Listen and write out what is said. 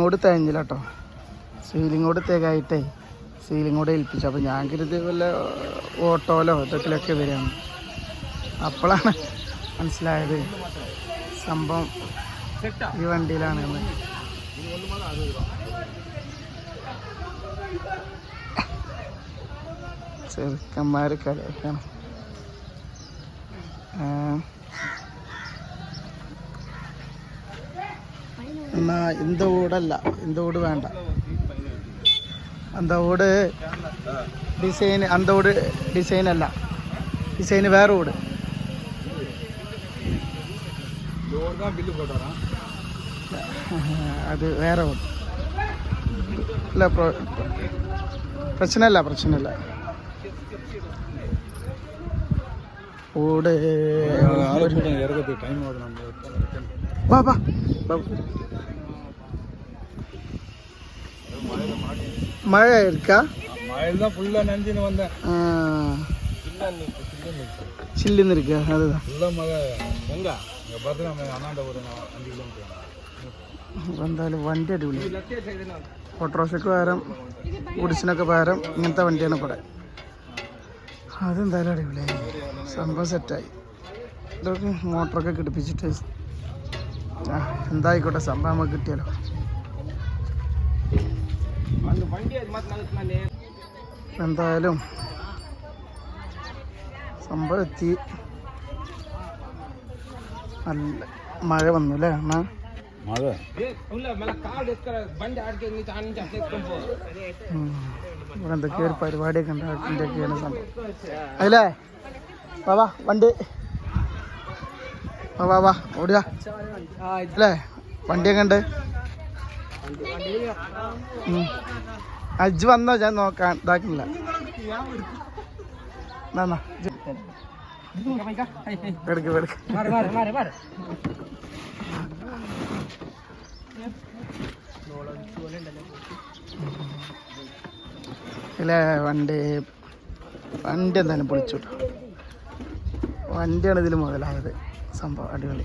കൂടി തേഞ്ഞില്ല കേട്ടോ സീലിംഗ് കൂടി തേകായിട്ടേ സീലിങ്ങോട് ഏൽപ്പിച്ചു. അപ്പോൾ ഞാൻ കരുതി വല്ല ഓട്ടോയിലോ ഇതൊക്കെ വരികയാണ് അപ്പോഴാണ് മനസ്സിലായത് സംഭവം ഈ വണ്ടിയിലാണ്. ചെറുക്കന്മാർ കളിയാക്കാണ് இந்த ഊടല്ല இந்த ഊട് വേണ്ട அந்த ഊട് ഡിസൈൻ அந்த ഊട് ഡിസൈൻ അല്ല ഡിസൈൻ വേറെ ഊട് அது வேற ഊട് இல்லை பிரச்சனை இல்லை பிரச்சனை இல்லை ഊട് வா வா மழை இருக்கா மழைதான் ஃபுல்லா நனைஞ்சுன்னு வந்தேன் ஆ, சில்லுன்னு இருக்கு அதுதான் ஃபுல்லா மழை எங்க இங்க பார்த்து நம்ம அண்ணாண்ட ஒரு அஞ்சு கிலோமீட்டர் എന്തായാലും വണ്ടി അടിപൊളി ഓട്ടോറിക്ഷയ്ക്ക് പകരം ഗുഡ്സിനൊക്കെ പകരം ഇങ്ങനത്തെ വണ്ടിയാണ് ഇവിടെ അതെന്തായാലും അടിപൊളിയായി സംഭവം സെറ്റായി ഇതൊക്കെ മോട്ടറൊക്കെ കിടിപ്പിച്ചിട്ട് ആ, എന്തായിക്കോട്ടെ സംഭവം നമുക്ക് കിട്ടിയാലോ എന്തായാലും സംഭവം എത്തി. നല്ല മഴ വന്നു അല്ലേ അണ്ണ? മഴ? ഇവിടെ എന്തൊക്കെയോ ഒരു പരിപാടിയൊക്കെ ഉണ്ട് സംഭവം. അല്ലേ വാ വണ്ടി. വാ വാ വാ ഓടിയാ. അല്ലേ? വണ്ടിയൊക്കെ ഉണ്ട്. അജ് വന്നോ? ഞാൻ നോക്കാൻ ഇതാക്കുന്നില്ല. വണ്ടി. വണ്ടി എന്തായാലും പൊളിച്ചു. വണ്ടിയാണ് ഇതിൽ മുതലായത്. സംഭവം അടിപൊളി.